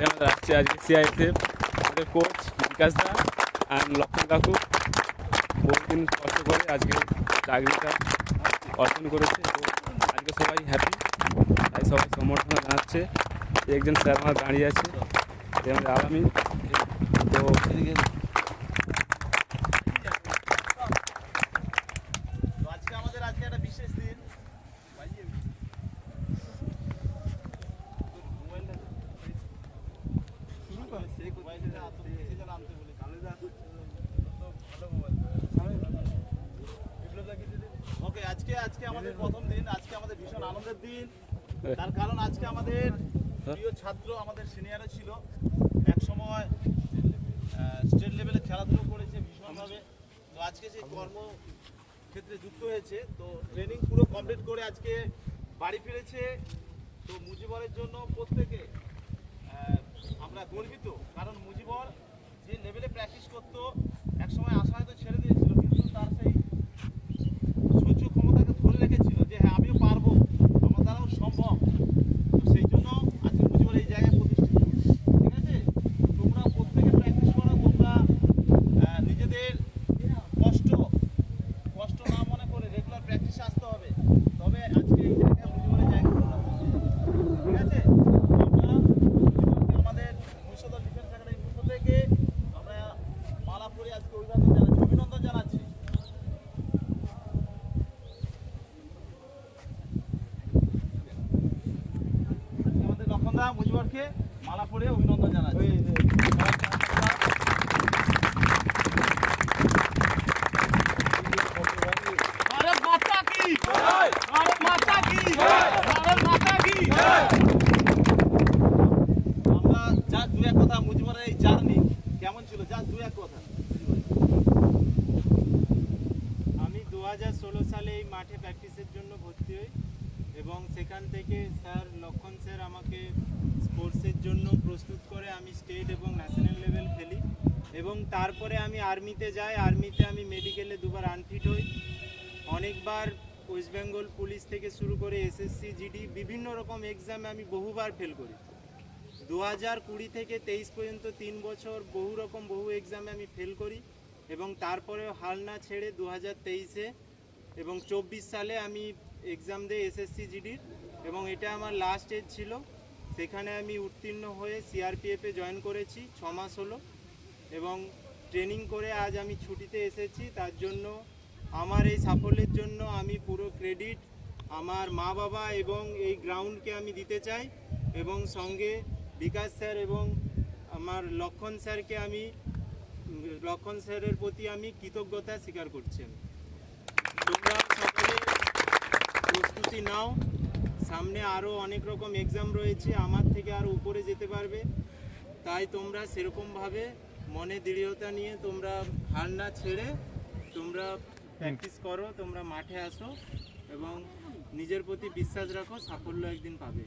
আমাদের আসছে আজকে সিআইএসএফ আমাদের কোচ বিকাশ দা আর লক্ষণ কাকু বহুদিন কষ্ট করে আজকে চাকরিটা অর্জন করেছে আজকে সবাই হ্যাপি তাই সবাই সমর্থন জানাচ্ছে। একজন স্যার আমার দাঁড়িয়ে আছে আগামী। তো আজকে আমাদের আজকে একটা বিশেষ দিন ওকে আজকে আজকে আমাদের প্রথম দিন আজকে আমাদের ভীষণ আনন্দের দিন। তার কারণ আজকে আমাদের প্রিয় ছাত্র আমাদের সিনিয়রে ছিল। এক সময় স্টেট লেভেলে খেলাধুলো করেছে ভীষণভাবে। তো আজকে সেই কর্ম ক্ষেত্রে যুক্ত হয়েছে। তো ট্রেনিং পুরো কমপ্লিট করে আজকে বাড়ি ফিরেছে। তো মুজিবরের জন্য প্রত্যেকে আমরা গর্বিত। কারণ মুজিবর যে লেভেলে প্র্যাকটিস করতো এক সময় আশা হয়তো ছেড়ে দিয়েছিল কিন্তু তার সেই সহ্য ক্ষমতাকে ধরে রেখেছিল যে হ্যাঁ আমিও পারব আমার দ্বারাও সম্ভব তো সেই জন্য আজকে মুজিবর এই জায়গায় প্রতিষ্ঠিত ঠিক আছে তোমরা প্রত্যেকে প্র্যাকটিস করো তোমরা আহ, নিজেদের কষ্ট কষ্ট না মনে করে রেগুলার প্র্যাকটিসে আসতে হবে তবে আজকে এই জায়গায় মুজিবরের জায়গা তোমরা পৌঁছে যাবে। ঠিক আছে আমরা মুজিবরকে আমাদের ভবিষ্যৎ ডিফেন্স একাডেমির পক্ষ থেকে আমরা মালা পরে আজকে অভিবাদন জানাচ্ছি অভিনন্দন জানাচ্ছি আজকে আমরা মজিবরকে মালা পরে অভিনন্দন জানাচ্ছি। আমরা যা দু এক কথা মুজিবরের এই কেমন ছিল? যা দু এক কথা। আমি দু হাজার ষোলো সালে এই মাঠে প্র্যাকটিসের জন্য ভর্তি হই এবং সেখান থেকে স্যার লক্ষণ স্যার আমাকে জন্য প্রস্তুত করে আমি স্টেট এবং ন্যাশনাল লেভেল খেলি। এবং তারপরে আমি আর্মিতে যাই। আর্মিতে আমি মেডিকেলে দুবার আনফিট হই। অনেকবার ওয়েস্ট বেঙ্গল পুলিশ থেকে শুরু করে এসএসসি জিডি বিভিন্ন রকম এক্সামে আমি বহুবার ফেল করি। দু হাজার কুড়ি থেকে তেইশ পর্যন্ত তিন বছর বহু রকম বহু এক্সামে আমি ফেল করি। এবং তারপরেও হাল না ছেড়ে দু হাজার তেইশে এবং চব্বিশ সালে আমি এক্সাম দিই এসএসসি জিডির এবং এটা আমার লাস্ট এজ ছিল। সেখানে আমি উত্তীর্ণ হয়ে সিআরপিএফে জয়েন করেছি, ছ মাস হলো। এবং ট্রেনিং করে আজ আমি ছুটিতে এসেছি, তার জন্য আমার এই সাফল্যের জন্য আমি পুরো ক্রেডিট আমার মা বাবা এবং এই গ্রাউন্ডকে আমি দিতে চাই এবং সঙ্গে বিকাশ স্যার এবং আমার লক্ষণ স্যারকে আমি, লক্ষণ স্যারের প্রতি আমি কৃতজ্ঞতা স্বীকার করছি তোমরা সকলে প্রস্তুতি নাও। সামনে আরও অনেক রকম এক্সাম রয়েছে আমার থেকে আরও উপরে যেতে পারবে। তাই তোমরা সেরকমভাবে মনে দৃঢ়তা নিয়ে তোমরা হার না ছেড়ে তোমরা প্র্যাকটিস করো তোমরা মাঠে আসো এবং নিজের প্রতি বিশ্বাস রাখো সাফল্য একদিন পাবে।